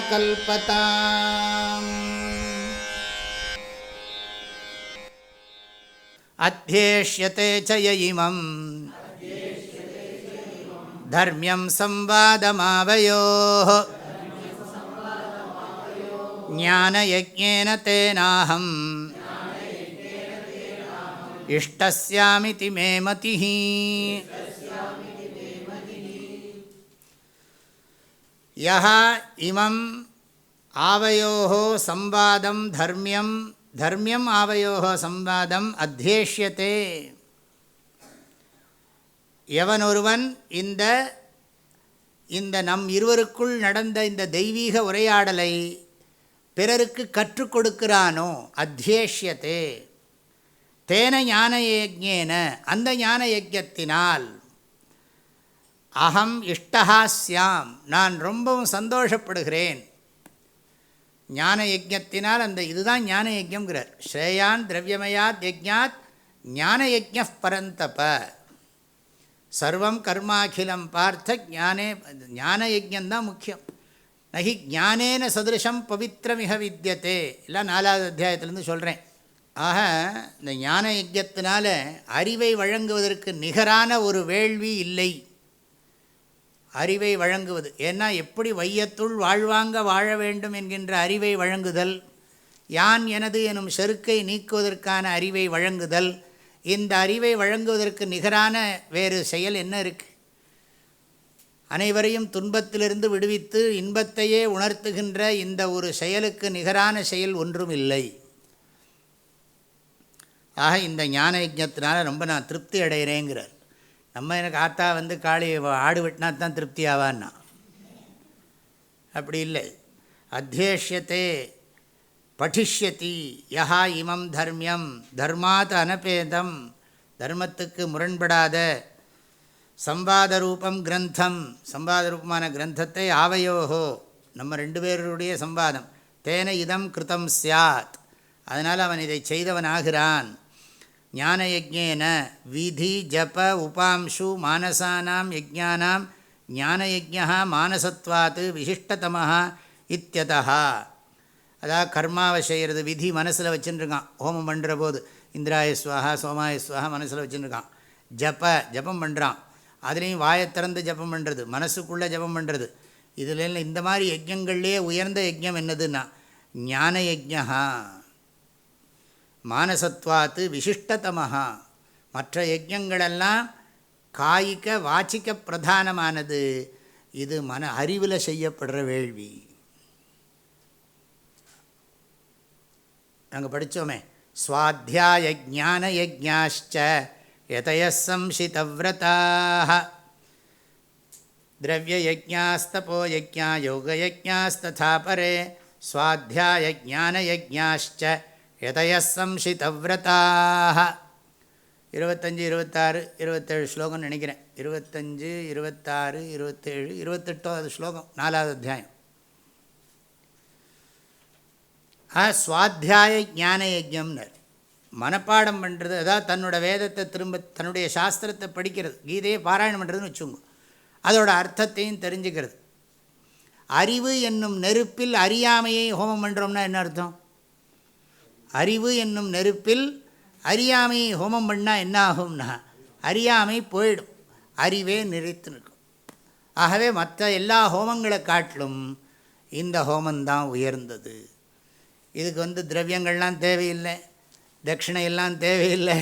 कल्पताम्। अध्येष्यते च य इमम्। धर्म्यं संवादमावयोः। ज्ञानयज्ञेन तेनाहम्। इष्टस्यामिति मे मतिः யஹா இமம் ஆவயோகோ சம்பாதம் தர்மியம் தர்மியம் ஆவயோகோ சம்பாதம் அத்தியேஷ்யத்தே எவனொருவன் இந்த இந்த நம் இருவருக்குள் நடந்த இந்த தெய்வீக உரையாடலை பிறருக்கு கற்றுக் கொடுக்கிறானோ அத்தியேஷ்யத்தே. தேன ஞான யஜ்யேன அந்த ஞான யஜ்யத்தினால் அகம் இஷ்டஹா சியாம் நான் ரொம்பவும் சந்தோஷப்படுகிறேன். ஞான யஜத்தினால் அந்த இதுதான் ஞான யஜ்யங்கிறார் ஸ்ரேயான் திரவியமயாத் யஜ்ஞாத் ஞான யஜ்ய பரந்தப. சர்வம் கர்மாகிலம் பார்த்த ஞானே ஞான யஜ்யந்தான் முக்கியம். நகி ஞானேன சதிருஷம் பவித்திரமிக வித்தியத்தே எல்லாம் நாலாவது அத்தியாயத்திலேருந்து சொல்கிறேன் ஆக இந்த ஞான யஜத்தினால அறிவை வழங்குவதற்கு நிகரான ஒரு வேள்வி இல்லை. அறிவை வழங்குவது. ஏன்னா எப்படி வையத்துள் வாழ்வாங்க வாழ வேண்டும் என்கின்ற அறிவை வழங்குதல் யான் எனது எனும் செருக்கை நீக்குவதற்கான அறிவை வழங்குதல் இந்த அறிவை வழங்குவதற்கு நிகரான வேறு செயல் என்ன இருக்குது அனைவரையும் துன்பத்திலிருந்து விடுவித்து இன்பத்தையே உணர்த்துகின்ற இந்த ஒரு செயலுக்கு நிகரான செயல் ஒன்றும் இல்லை. ஆக இந்த ஞான யஜத்தினால ரொம்ப நான் திருப்தி அடைகிறேங்கிறார் நம்ம எனக்கு ஆத்தா வந்து காளி ஆடு வெட்டினா தான் திருப்தி ஆவான்னா? அப்படி இல்லை. அத்தியேஷ்யத்தே படிஷ்யதி யஹா இமம் தர்மியம் தர்மாத் அனபேதம் தர்மத்துக்கு முரண்படாத சம்பாத ரூபம் கிரந்தம் சம்பாத ரூபமான கிரந்தத்தை ஆவையோகோ நம்ம ரெண்டு பேருடைய சம்பாதம். தேன இதம் கிருத்தம் சியாத் அதனால் அவன் இதை செய்தவன் ஆகிறான் ஞானயஜேன விதி ஜப உபாம்சு மானசானாம் யஜானாம் ஞானயஜா மானசத்வாத்து விசிஷ்டதமாக இத்தியதா அதாவது கர்மாவை செய்கிறது விதி மனசில் வச்சுருக்கான் ஹோமம் பண்ணுற போது இந்திராயஸ்வாகா சோமாயஸ்வாகா மனசில் வச்சுருக்கான் ஜப ஜபம் பண்ணுறான் அதுலேயும் வாயை திறந்து ஜபம் பண்ணுறது மனசுக்குள்ளே ஜபம் பண்ணுறது இதில் இந்த மாதிரி யஜ்யங்கள்லேயே உயர்ந்த யஜ்யம் என்னதுன்னா ஞான யஜ்யா மானசத்வாத்து விசிஷ்டதமஹா. மற்ற யஜ்யங்களெல்லாம் காய்க வாச்சிக்க பிரதானமானது. இது மன அறிவில் செய்யப்படுற வேள்வி. நாங்கள் படித்தோமே சுவாத்தியாய ஜான யஜாச்ச எதய சம்சிதவிரதாக திரவியயஜாஸ்தபோ யஜா யோகயஜாஸ்ததா எதயசம்சிதவிரதாக இருபத்தஞ்சி இருபத்தாறு இருபத்தேழு ஸ்லோகம் நினைக்கிறேன். இருபத்தஞ்சு இருபத்தாறு இருபத்தேழு இருபத்தெட்டாவது ஸ்லோகம் நாலாவது அத்தியாயம். ஆ சுவாத்தியாய ஞான யஜம்னர் மனப்பாடம் பண்ணுறது அதாவது தன்னோட வேதத்தை திரும்ப தன்னுடைய சாஸ்திரத்தை படிக்கிறது கீதையை பாராயணம் பண்ணுறதுன்னு வச்சுங்க அதோட அர்த்தத்தையும் தெரிஞ்சுக்கிறது. அறிவு என்னும் நெருப்பில் அறியாமையை ஹோமம் பண்ணுறோம்னா என்ன அர்த்தம்? அறிவு என்னும் நெருப்பில் அறியாமையை ஹோமம் பண்ணால் என்ன ஆகும்னா அறியாமை போயிடும். அறிவே நிறுத்து நிற்கும். ஆகவே மற்ற எல்லா ஹோமங்களை காட்டிலும் இந்த ஹோமந்தான் உயர்ந்தது. இதுக்கு வந்து திரவியங்கள்லாம் தேவையில்லை தட்சிணையெல்லாம் தேவையில்லை.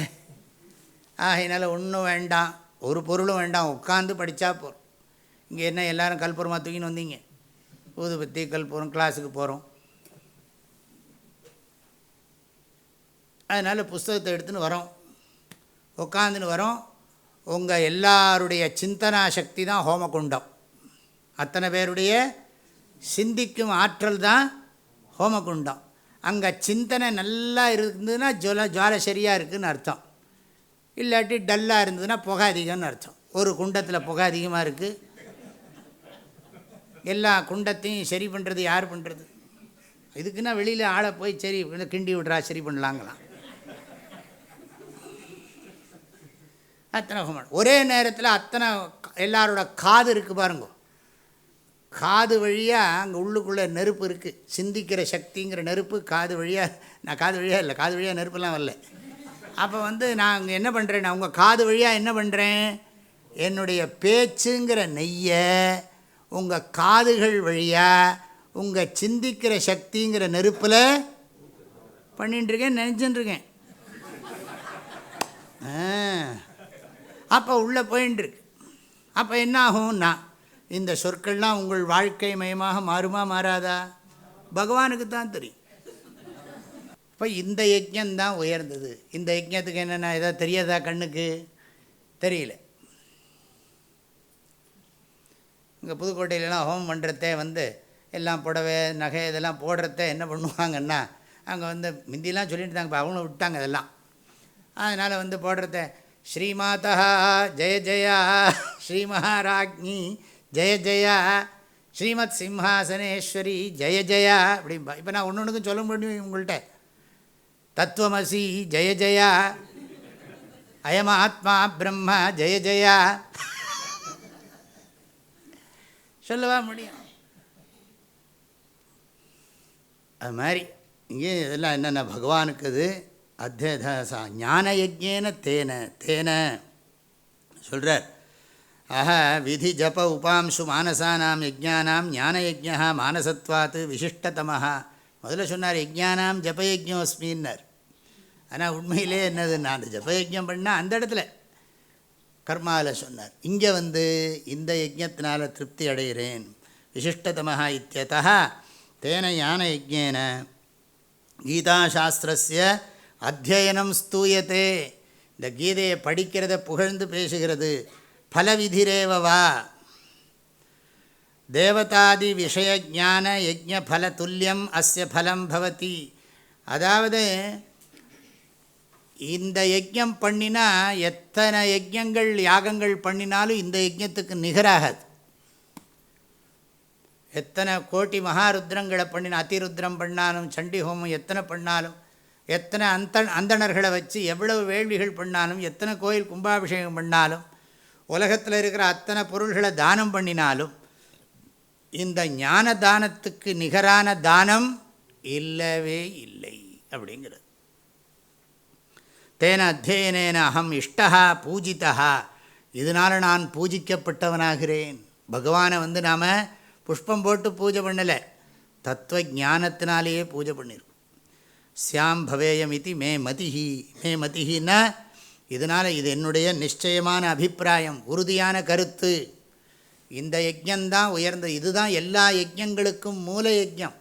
ஆகையினால ஒன்றும் வேண்டாம். ஒரு பொருளும் வேண்டாம். உட்காந்து படித்தா போகிறோம் இங்கே என்ன எல்லோரும் கல்பூரமாக தூக்கின்னு வந்தீங்க? ஊதுபத்தி கல்பூரம் கிளாஸுக்கு போகிறோம் அதனால் புஸ்தகத்தை எடுத்துன்னு வரோம். உட்காந்துன்னு வரோம். உங்கள் எல்லாருடைய சிந்தனா சக்தி தான் ஹோமகுண்டம். அத்தனை பேருடைய சிந்திக்கும் ஆற்றல் தான் ஹோமகுண்டம். அங்கே சிந்தனை நல்லா இருந்ததுன்னா ஜுவல ஜுவால சரியாக இருக்குதுன்னு அர்த்தம். இல்லாட்டி டல்லாக இருந்ததுன்னா புகை அதிகம்னு அர்த்தம். ஒரு குண்டத்தில் புகை அதிகமாக இருக்குது எல்லா குண்டத்தையும் சரி பண்ணுறது யார் பண்ணுறது இதுக்குன்னா வெளியில் ஆளை போய் சரி கிண்டி விட்றா சரி பண்ணலாங்களாம். அத்தனை ஹோமம் ஒரே நேரத்தில் அத்தனை எல்லாரோட காது இருக்குது பாருங்க. காது வழியாக அங்கே உள்ளுக்குள்ளே நெருப்பு இருக்குது சிந்திக்கிற சக்திங்கிற நெருப்பு காது வழியாக நான் காது வழியாக இல்லை காது வழியாக நெருப்புலாம் வரல. அப்போ வந்து நான் அங்கே என்ன பண்ணுறேன் நான் உங்கள் காது வழியாக என்ன பண்ணுறேன் என்னுடைய பேச்சுங்கிற நெய்யை உங்கள் காதுகள் வழியாக உங்கள் சிந்திக்கிற சக்திங்கிற நெருப்பில் பண்ணிட்டுருக்கேன் நினச்சிட்டுருக்கேன் அப்போ உள்ளே போயின்ட்டுருக்கு அப்போ என்ன ஆகும்னா இந்த சொற்கள்லாம் உங்கள் வாழ்க்கை மயமாக மாறுமா மாறாதா? பகவானுக்கு தான் தெரியும். இப்போ இந்த யஜ்யந்தான் உயர்ந்தது. இந்த யஜ்யத்துக்கு என்னென்ன எதாவது தெரியாதா கண்ணுக்கு? தெரியல. இங்கே புதுக்கோட்டையிலலாம் ஹோம் பண்ணுறதே வந்து எல்லாம் புடவை நகை இதெல்லாம் போடுறத என்ன பண்ணுவாங்கன்னா அங்கே வந்து முந்திலாம் சொல்லிட்டு இருந்தாங்க இப்போ அவங்களும் விட்டாங்க அதெல்லாம் அதனால் வந்து போடுறத ஸ்ரீமாதா ஜெய ஜெயா ஸ்ரீ மகாராஜ்ஞி ஜெய ஜெயா ஸ்ரீமத் சிம்ஹாசனேஸ்வரி ஜெய ஜெயா அப்படிம்பா. இப்போ நான் ஒன்று ஒன்றுக்கும் சொல்ல முடியும் உங்கள்கிட்ட தத்துவமசி ஜெய ஜெயா அயம் ஆத்மா பிரம்மா ஜெய ஜெயா. சொல்லவா முடியும்? அது மாதிரி இங்கே இதெல்லாம் என்னென்ன பகவானுக்கு அது அத்தியதா ஞான யஜ்யேன தேன தேன. சொல்கிறார் ஆஹ விதி ஜப உபாம்சு மானசானாம் யஜானாம் ஞான யஜ்யா மானசத்வாத்து விசிஷ்டதமாக முதல்ல சொன்னார் யஜ்யானாம் ஜபயஜ்யோஸ்மின்னர் ஆனால் உண்மையிலே என்னதுன்னா அந்த ஜபயஜம் பண்ணால் அந்த இடத்துல. கர்மாவில் சொன்னார் இங்கே வந்து இந்த யஜத்தினால் திருப்தி அடைகிறேன். விசிஷ்டதமாக இத்தியதா தேன ஞான யஜ்யேன கீதாசாஸ்திரஸ்ய அத்தியனம் ஸ்தூயத்தே இந்த கீதையை படிக்கிறத புகழ்ந்து பேசுகிறது. ஃபலவிதிரேவவா தேவதாதி விஷய ஜான யஜ்ய ஃபல துல்லியம் அஸ்ய ஃபலம் பவதி. அதாவது இந்த யஜ்யம் பண்ணினா எத்தனை யஜ்யங்கள் யாகங்கள் பண்ணினாலும் இந்த யஜ்யத்துக்கு நிகராகாது. எத்தனை கோட்டி மகாருத்ரங்களை பண்ணினா அதிருத்ரம் பண்ணாலும் சண்டி ஹோமம் எத்தனை பண்ணாலும் எத்தனை அந்த அந்தணர்களை வச்சு எவ்வளவு வேள்விகள் பண்ணாலும் எத்தனை கோயில் கும்பாபிஷேகம் பண்ணாலும் உலகத்தில் இருக்கிற அத்தனை பொருள்களை தானம் பண்ணினாலும் இந்த ஞான தானத்துக்கு நிகரான தானம் இல்லவே இல்லை அப்படிங்கிறது. தேன அத்தியனேன அகம் இஷ்டா பூஜிதா இதனால் நான் பூஜிக்கப்பட்டவனாகிறேன். பகவானை வந்து நாம் புஷ்பம் போட்டு பூஜை பண்ணலை. தத்துவ ஞானத்தினாலேயே பூஜை பண்ணியிருக்கோம் சியாம் பவேயமிதி மே மதிஹி. மே மதிஹின்னா இதனால் இது என்னுடைய நிச்சயமான அபிப்பிராயம் உறுதியான கருத்து. இந்த யஜ்யந்தான் உயர்ந்த இதுதான் எல்லா யஜ்யங்களுக்கும் மூல யஜ்யம்.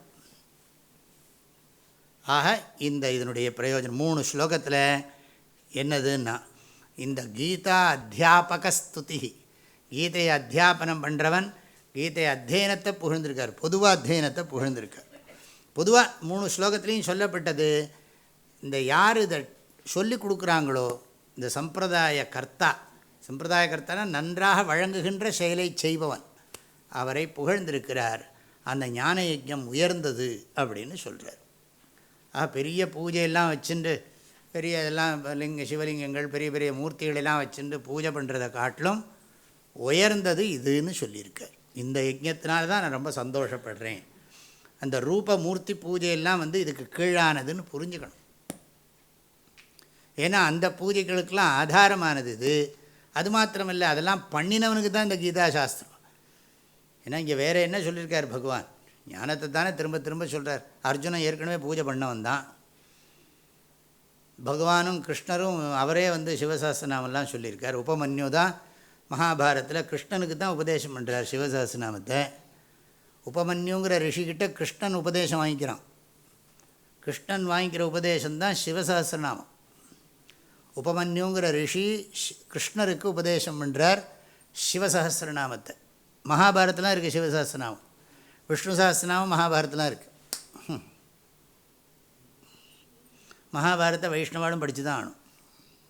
ஆக இந்த இதனுடைய பிரயோஜனம். மூணு ஸ்லோகத்தில் என்னதுன்னா இந்த கீதா அத்தியாபக ஸ்துதி. கீதையை அத்தியாபனம் பண்ணுறவன் கீதை அத்தியனத்தை புகழ்ந்திருக்கார் பொதுவாக அத்தியனத்தை புகழ்ந்திருக்கார். பொதுவாக மூணு ஸ்லோகத்துலேயும் சொல்லப்பட்டது இந்த யார் இதை சொல்லி கொடுக்குறாங்களோ இந்த சம்பிரதாய கர்த்தா சம்பிரதாய கர்த்தானா நன்றாக வழங்குகின்ற செயலை செய்பவன். அவரை புகழ்ந்திருக்கிறார் அந்த ஞான யஜ்யம் உயர்ந்தது அப்படின்னு சொல்கிறார் ஆ பெரிய பூஜையெல்லாம் வச்சுட்டு பெரிய இதெல்லாம் லிங்க சிவலிங்கங்கள் பெரிய பெரிய மூர்த்திகளெல்லாம் வச்சுட்டு பூஜை பண்ணுறதை காட்டிலும் உயர்ந்தது இதுன்னு சொல்லியிருக்கார். இந்த யஜ்யத்தினால தான் நான் ரொம்ப சந்தோஷப்படுறேன். அந்த ரூப மூர்த்தி பூஜையெல்லாம் வந்து இதுக்கு கீழானதுன்னு புரிஞ்சுக்கணும். ஏன்னா அந்த பூஜைகளுக்கெல்லாம் ஆதாரமானது இது. அது மாத்திரமில்லை அதெல்லாம் பண்ணினவனுக்கு தான் இந்த கீதா சாஸ்திரம் ஏன்னா இங்கே வேறு என்ன சொல்லியிருக்கார் பகவான்? ஞானத்தை தானே திரும்ப திரும்ப சொல்கிறார் அர்ஜுனன் ஏற்கனவே பூஜை பண்ணவன் தான் பகவானும் கிருஷ்ணரும் அவரே வந்து சிவசாஸ்திரநாமெல்லாம் சொல்லியிருக்கார். உபமன்யு தான் மகாபாரத்தில் கிருஷ்ணனுக்கு தான் உபதேசம் பண்ணுறார் சிவசாஸ்திரநாமத்தை. உபமன்யுங்கிற ரிஷிக்கிட்ட கிருஷ்ணன் உபதேசம் வாங்கிக்கிறான். கிருஷ்ணன் வாங்கிக்கிற உபதேசம்தான் சிவசகசிரநாமம் உபமன்யுங்கிற ரிஷி கிருஷ்ணருக்கு உபதேசம் பண்ணுறார் சிவசகசிரநாமத்தை மகாபாரதலாம் இருக்குது சிவசகசிரநாமம் விஷ்ணு சகசிரநாமம் மகாபாரதலாம் இருக்குது மகாபாரத வைஷ்ணவாலும் படித்து தான் ஆகணும்.